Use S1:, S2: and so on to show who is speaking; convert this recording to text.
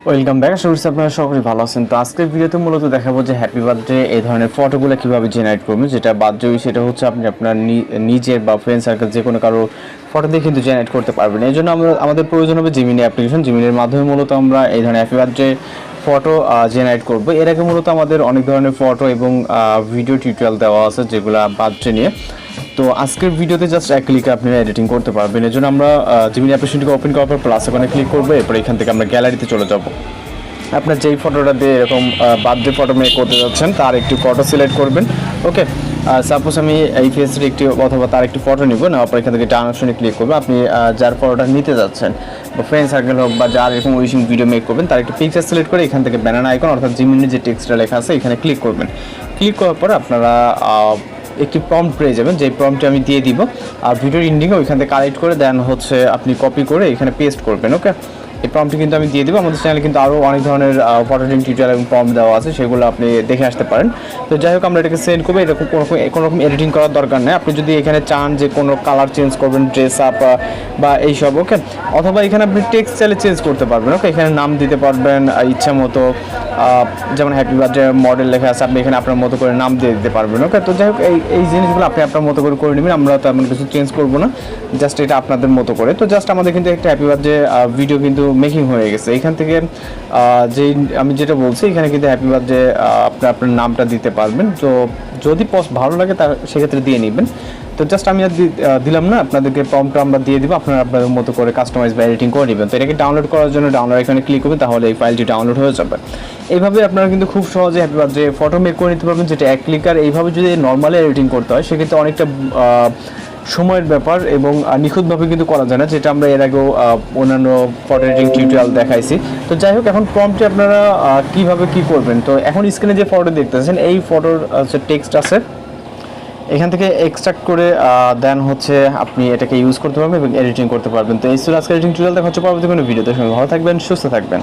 S1: Welcome back আশা করছি আপনারা সকলেই ভালো আছেন। তো আজকের ভিডিওতে মূলত দেখাবো যে হ্যাপি বার্থডে এই ধরনের ফটোগুলো কীভাবে জেনারেট করবেন। যেটা বার্থডে সেটা হচ্ছে আপনি আপনার নিজের বা ফ্রেন্ড সার্কেল যে কোনো কারও ফটো দিয়ে কিন্তু জেনারেট করতে পারবেন। এই জন্য আমরা আমাদের প্রয়োজন হবে জিমিনি অ্যাপ্লিকেশন জিমিনির মাধ্যমে মূলত আমরা এই ধরনের হ্যাপি বার্থডে ফটো জেনারেট করব। এর আগে মূলত আমাদের অনেক ধরনের ফটো এবং ভিডিও টিউটোরিয়াল দেওয়া আছে যেগুলো বার্থডে নিয়ে। তো আজকের ভিডিওতে জাস্ট এক ক্লিকে আপনারা এডিটিং করতে পারবেন। এর জন্য আমরা জিমিনি অ্যাপ্লিকেশনটিকে ওপেন করার পর প্লাস ওখানে ক্লিক করব, এরপর এখান থেকে আমরা গ্যালারিতে চলে যাব। আপনার যেই ফটোটা দিয়ে এরকম বার্থডে ফটো মেক করতে যাচ্ছেন, তার একটি ফটো সিলেক্ট করবেন। ওকে সাপোজ আমি এই ফেসের একটি অথবা তার একটি ফটো নিব পর এখান থেকে ডান অপশনে ক্লিক করব। আপনি যার ফটোটা নিতে যাচ্ছেন, বা ফ্রেন্ড সার্কেল হোক বা যার এরকম উইশিং ভিডিও মেক করবেন, তার একটি পিকচার সিলেক্ট করে এখান থেকে ব্যানার আইকন অর্থাৎ জিমিনের যে টেক্সটটা লেখা আছে, এখানে ক্লিক করবেন। ক্লিক করার পর আপনারা একটি প্রম্পট পেয়ে যাবেন যে প্রম্পটটি আমি দিয়ে দিব। আর ভিডিওর ইন্ডিংও ওইখান থেকে কালেক্ট করে দেন হচ্ছে আপনি কপি করে এখানে পেস্ট করবেন ওকে এই প্রম্পটটি কিন্তু আমি দিয়ে দেবো। আমাদের চ্যানেলে কিন্তু আরও অনেক ধরনের ফটোটিং টিউটোরিয়াল এবং প্রম্পট দেওয়া আছে, সেগুলো আপনি দেখে আসতে পারেন। তো যাই হোক, আমরা এটাকে সেন্ড করব। এরকম কোনো কোনো রকম এডিটিং করার দরকার নেই। আপনি যদি এখানে চান যে কোনো কালার চেঞ্জ করবেন ড্রেস আপ বা এইসব ওকে অথবা এখানে আপনি টেক্সট চাইলে চেঞ্জ করতে পারবেন ওকে এখানে নাম দিতে পারবেন ইচ্ছা মতো যেমন হ্যাপি বার্থডে মডেল লেখা আছে, আপনি এখানে আপনার মতো করে নাম দিয়ে দিতে পারবেন ওকে তো যাই হোক, এই এই জিনিসগুলো আপনি আপনার মতো করে করে নেবেন। আমরা তেমন কিছু চেঞ্জ করব না। জাস্ট এটা আপনাদের মতো করে। তো জাস্ট আমাদের কিন্তু একটা হ্যাপি বার্থডে ভিডিও কিন্তু মেকিং হয়ে গেছে। এখান থেকে যেই আমি যেটা বলছি, এখানে কিন্তু হ্যাপি বার্থডে আপনি আপনার নামটা দিতে পারবেন। তো যদি পস- ভালো লাগে তার, সেক্ষেত্রে দিয়ে নেবেন। তো জাস্ট আমি আর দিলাম না, আপনাদেরকে প্রম্পটটা আমরা দিয়ে দিব, আপনারা আপনাদের মতো করে কাস্টমাইজ বা এডিটিং করে নেবেন। তো এটাকে ডাউনলোড করার জন্য ডাউনলোড এখানে ক্লিক করবেন, তাহলে এই ফাইলটি ডাউনলোড হয়ে যাবে। এইভাবে আপনারা কিন্তু খুব সহজে হ্যাপি বার্থডে ফটো মেক করে নিতে পারবেন, যেটা এক ক্লিক আর এইভাবে যদি নর্মালি এডিটিং করতে হয়, সেক্ষেত্রে অনেকটা সময়ের ব্যাপার এবং নিখুঁতভাবে কিন্তু করা যায় না, যেটা আমরা এর আগেও অন্যান্য ফটো এডিটিং টিউটোরিয়াল দেখাইছি। তো যাই হোক, এখন প্রম্পটে আপনারা কীভাবে কি করবেন? তো এখন স্ক্রিনে যে ফটো দেখতেছেন, এই ফটোর হচ্ছে টেক্সট আছে, এখান থেকে এক্সট্রাক্ট করে দেন হচ্ছে আপনি এটাকে ইউজ করতে পারবেন এবং এডিটিং করতে পারবেন। তো এই আজকে এডিটিং টিউটোরিয়াল দেখা হচ্ছে পরবর্তী কোনো ভিডিওতে সঙ্গে ভালো থাকবেন, সুস্থ থাকবেন।